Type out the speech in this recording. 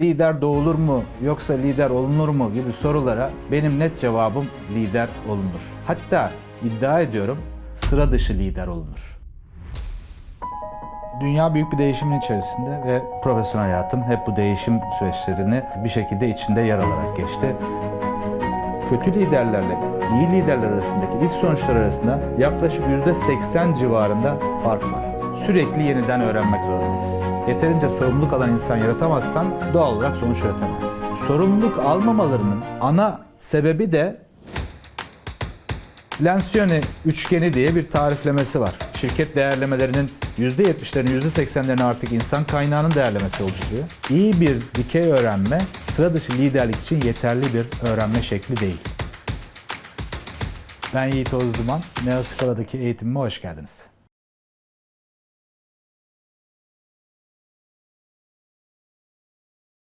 Lider doğulur mu yoksa lider olunur mu gibi sorulara benim net cevabım lider olunur. Hatta iddia ediyorum sıra dışı lider olunur. Dünya büyük bir değişimin içerisinde ve profesyonel hayatım hep bu değişim süreçlerini bir şekilde içinde yer alarak geçti. Kötü liderlerle iyi liderler arasındaki iş sonuçları arasında yaklaşık %80 civarında fark var. Sürekli yeniden öğrenmek zorundayız. Yeterince sorumluluk alan insan yaratamazsan doğal olarak sonuç üretemezsin. Sorumluluk almamalarının ana sebebi de Lencioni üçgeni diye bir tariflemesi var. Şirket değerlemelerinin %70'lerini %80'lerini artık insan kaynağının değerlemesi oluşturuyor. İyi bir dikey öğrenme sıra dışı liderlik için yeterli bir öğrenme şekli değil. Ben Yiğit Oğuz Duman. Neoskala'daki eğitimime hoş geldiniz.